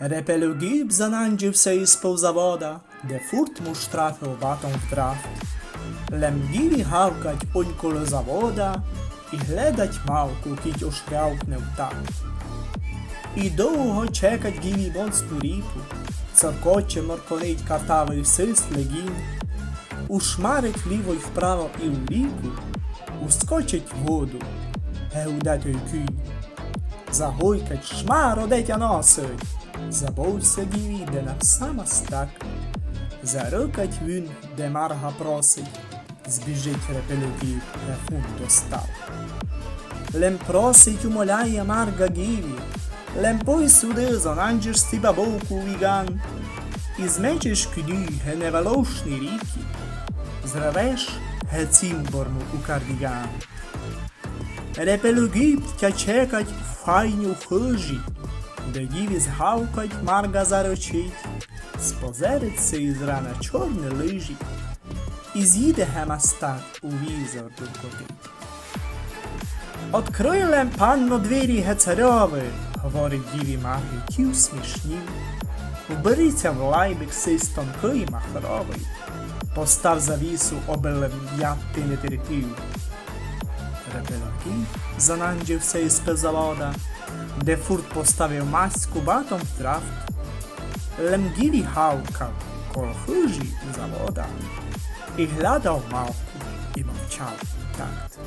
Репелюгіб зананджився із повзавода, де фурт му штрафив батом в драфт. Лемгіві гавкать онь коло завода, і гледать мавку, кіть ошкрявкне в так. І довго чекать гіві монсту ріпу, цокоче морконить картавий сис легін, ушмарить вліво й вправо і в ріку, ускочить в воду, геуде той кінь. Загойкать шмаро дитя носить, забувся діві, де на сама стак. Зарукать він, де марга просить, збіжить репелюків, рефун достав. Лем просить, умоляє марга гіві, лем пой сюди зананджиш си бабовку віган, і змечеш кні геневалошні ріки, зревеш гецімборму у кардіган. Репелюгіп тя чекать в файню хижі, де діві згавкать марга зарочить, спозериться із рана чорне лижі, і з'їде гемастат у візор дуркотить. Открилем панно двері гецарьови, говорить діві марги, ті смішні. Вберіться в лайбик сей тонкий махровий, постав завісу обелем я ти не терпів. kropelki, zanędził się i spezałoda. Defurt postawił masku batom w traft. Lemgili hałka, kolchyży zawoda. I gladał małku i mowciał takt.